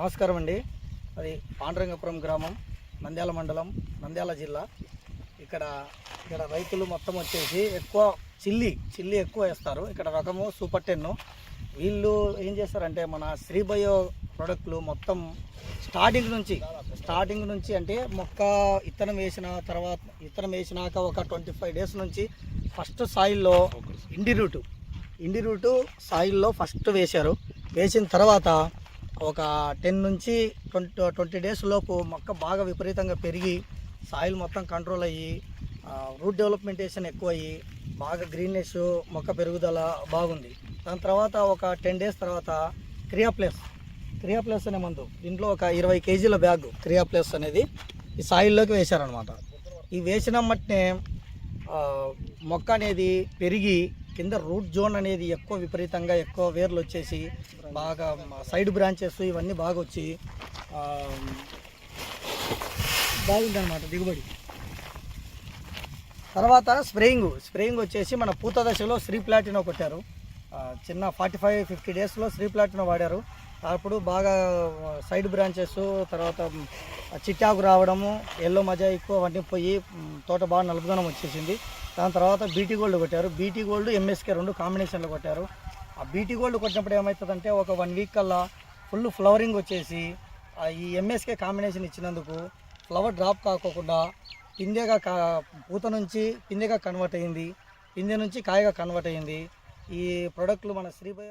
నమస్కారం అండి. అది పాండురంగపురం గ్రామం నంద్యాల మండలం నంద్యాల జిల్లా. ఇక్కడ ఇక్కడ రైతులు మొత్తం వచ్చేసి ఎక్కువ చిల్లి చిల్లి ఎక్కువ వేస్తారు. ఇక్కడ రకము సూపర్ టెన్. వీళ్ళు ఏం చేస్తారంటే మన శ్రీబయో ప్రొడక్ట్లు మొత్తం స్టార్టింగ్ నుంచి స్టార్టింగ్ నుంచి అంటే మొక్క ఇత్తనం వేసిన తర్వాత ఇత్తనం వేసినాక ఒక ట్వంటీ ఫైవ్ డేస్ నుంచి ఫస్ట్ సాయిల్లో ఇండి రూటు. ఇండి రూటు సాయిల్లో ఫస్ట్ వేశారు. వేసిన తర్వాత ఒక టెన్ నుంచి ట్వంటీ ట్వంటీ డేస్ లోపు మొక్క బాగా విపరీతంగా పెరిగి సాయిల్ మొత్తం కంట్రోల్ అయ్యి రూట్ డెవలప్మెంటేషన్ ఎక్కువ అయ్యి బాగా గ్రీన్నెస్ మొక్క పెరుగుదల బాగుంది. దాని తర్వాత ఒక టెన్ డేస్ తర్వాత క్రియా ప్లస్ క్రియా ప్లస్ అనే మందు. దీంట్లో ఒక ఇరవై కేజీల బ్యాగ్ క్రియా ప్లస్ అనేది ఈ సాయిల్లోకి వేశారనమాట ఈ వేసిన మట్టినే మొక్క అనేది పెరిగి కింద రూట్ జోన్ అనేది ఎక్కువ విపరీతంగా ఎక్కువ వేర్లు వచ్చేసి బాగా సైడ్ బ్రాంచెస్ ఇవన్నీ బాగా వచ్చి బాగుందన్నమాట దిగుబడి. తర్వాత స్ప్రేయింగ్. స్ప్రేయింగ్ వచ్చేసి మన పూత దశలో శ్రీ ప్లాటినో కొట్టారు. చిన్న ఫార్టీ ఫైవ్ ఫిఫ్టీ డేస్లో శ్రీ ప్లాటినో వాడారు. అప్పుడు బాగా సైడ్ బ్రాంచెస్ తర్వాత చిట్టాకు రావడము ఎల్లో మజా ఎక్కువ అవన్నీ పోయి తోట బాగా నలుపుదనం వచ్చేసింది. దాని తర్వాత బీటీ గోల్డ్ కొట్టారు. బీటీ గోల్డ్ ఎంఎస్కే రెండు కాంబినేషన్లో కొట్టారు. ఆ బీటీ గోల్డ్ కొట్టినప్పుడు ఏమవుతుందంటే ఒక వన్ వీక్ కల్లా ఫుల్ ఫ్లవరింగ్ వచ్చేసి ఈ ఎంఎస్కే కాంబినేషన్ ఇచ్చినందుకు ఫ్లవర్ డ్రాప్ కాకోకుండా పిందెగా కా పూత నుంచి పిందెగా కన్వర్ట్ అయింది. పిందె నుంచి కాయగా కన్వర్ట్ అయింది. ఈ ప్రోడక్ట్లు మన శ్రీభయ